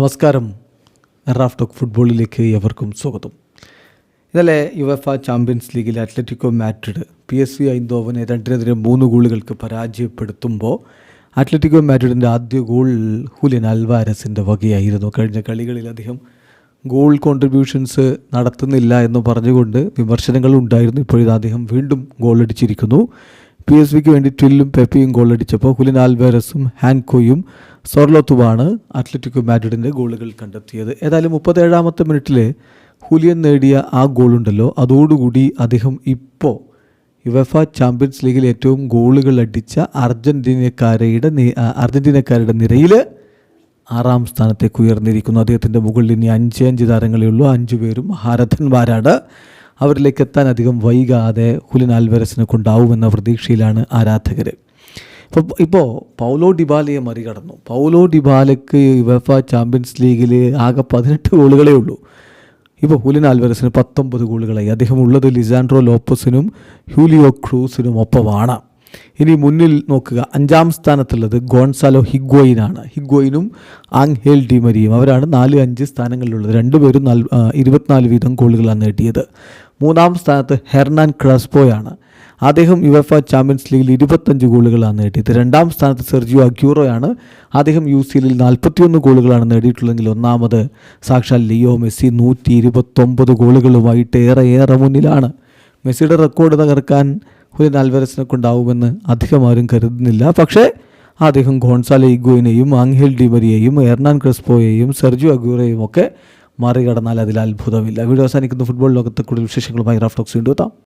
നമസ്കാരം. Raf talk ഫുട്ബോളിലേക്ക് എവർക്കും സ്വാഗതം. ഇന്നലെ യുവഫ ചാമ്പ്യൻസ് ലീഗിൽ Atletico Madrid P S V ഐന്തോവനെ രണ്ടിനെതിരെ മൂന്ന് ഗോളുകൾക്ക് പരാജയപ്പെടുത്തുമ്പോൾ അത്ലറ്റിക്കോ മാഡ്രിഡിന്റെ ആദ്യ ഗോൾ ഹുലിൻ അൽവാരസിന്റെ വകയായിരുന്നു. കഴിഞ്ഞ കളികളിൽ അദ്ദേഹം ഗോൾ കോൺട്രിബ്യൂഷൻസ് നടത്തുന്നില്ല എന്ന് പറഞ്ഞുകൊണ്ട് വിമർശനങ്ങൾ ഉണ്ടായിരുന്നു. ഇപ്പോഴിത് അദ്ദേഹം വീണ്ടും ഗോൾ അടിച്ചിരിക്കുന്നു പി എസ് വിക്ക് വേണ്ടി ട്വില്ലും പെപ്പിയും ഗോൾ അടിച്ചപ്പോൾ ഹുലിൻ ആൽവേരസും ഹാൻകോയും സോർലോത്തുമാണ് അത്ലറ്റിക്കോ മാഡ്രിഡിന്റെ ഗോളുകൾ കണ്ടെത്തിയത്. ഏതായാലും മുപ്പത്തേഴാമത്തെ മിനിറ്റിലെ ഹുലിയൻ നേടിയ ആ ഗോളുണ്ടല്ലോ. അതോടുകൂടി അദ്ദേഹം ഇപ്പോൾ യുവഫ ചാമ്പ്യൻസ് ലീഗിൽ ഏറ്റവും ഗോളുകൾ അടിച്ച അർജന്റീനക്കാരുടെ അർജന്റീനക്കാരുടെ നിരയിൽ ആറാം സ്ഥാനത്തേക്ക് ഉയർന്നിരിക്കുന്നു. അദ്ദേഹത്തിന്റെ മുകളിൽ ഇനി അഞ്ച് അഞ്ച് താരങ്ങളേ ഉള്ളൂ. അഞ്ചു പേരും മഹാരഥന്മാരാണ് അവരിലേക്ക് എത്താൻ അധികം വൈകാതെ ഹുലിൻ ആൽവരസിനെ കൊണ്ടാവുമെന്ന പ്രതീക്ഷയിലാണ് ആരാധകർ. ഇപ്പോൾ ഇപ്പോൾ പൗലോ ഡിബാലയെ മറികടന്നു. പൗലോ ഡിബാലയ്ക്ക് യുവഫ ചാമ്പ്യൻസ് ലീഗിൽ ആകെ പതിനെട്ട് ഗോളുകളേ ഉള്ളൂ. ഇപ്പോൾ ഹുലിൻ ആൽവരസിന് പത്തൊമ്പത് ഗോളുകളായി. അദ്ദേഹം ഉള്ളത് ലിസാൻഡ്രോ ലോപ്പസിനും ഹ്യൂലിയോ ക്രൂസിനും ഒപ്പമാണ്. ഇനി മുന്നിൽ നോക്കുക. അഞ്ചാം സ്ഥാനത്തുള്ളത് ഗോൺസാലോ ഹിഗ്വയിനാണ്. ഹിഗ്വയിനും ആങ്ഹേൽ ഡിമരിയും അവരാണ് നാല് അഞ്ച് സ്ഥാനങ്ങളിലുള്ളത്. രണ്ടുപേരും ആ, ഇരുപത്തിനാല് വീതം ഗോളുകളാണ് നേടിയത്. മൂന്നാം സ്ഥാനത്ത് ഹെർനാൻ ക്രസ്പോയാണ്. അദ്ദേഹം യുവഫ ചാമ്പ്യൻസ് ലീഗിൽ ഇരുപത്തഞ്ച് ഗോളുകളാണ് നേടിയത്. രണ്ടാം സ്ഥാനത്ത് സെർജിയോ അക്യൂറോയാണ് അദ്ദേഹം യു സി എല്ലിൽ നാൽപ്പത്തിയൊന്ന് ഗോളുകളാണ് നേടിയിട്ടുള്ളതെങ്കിൽ ഒന്നാമത് സാക്ഷാൽ ലിയോ മെസ്സി നൂറ്റി ഇരുപത്തൊമ്പത് ഗോളുകളുമായിട്ട് ഏറെ ഏറെ മുന്നിലാണ്. മെസ്സിയുടെ റെക്കോർഡ് തകർക്കാൻ ഹുലിൻ ആൽവരസിനെ ഉണ്ടാവുമെന്ന് അധികം ആരും കരുതുന്നില്ല. പക്ഷേ അദ്ദേഹം ഗോൺസാല ഇഗോയിനെയും ആങ്ഹേൽ ഡിമരിയെയും എർണാൻ ക്രിസ്പോയെയും സെർജിയോ അഗൂറയും ഒക്കെ മറികടന്നാൽ അതിൽ അത്ഭുതമില്ല. വീഡിയോ അവസാനിക്കുന്ന. ഫുട്ബോൾ ലോകത്തെ കൂടുതൽ വിശേഷങ്ങളുമായി റാഫ്റ്റോക്സ് വീണ്ടും എത്താം.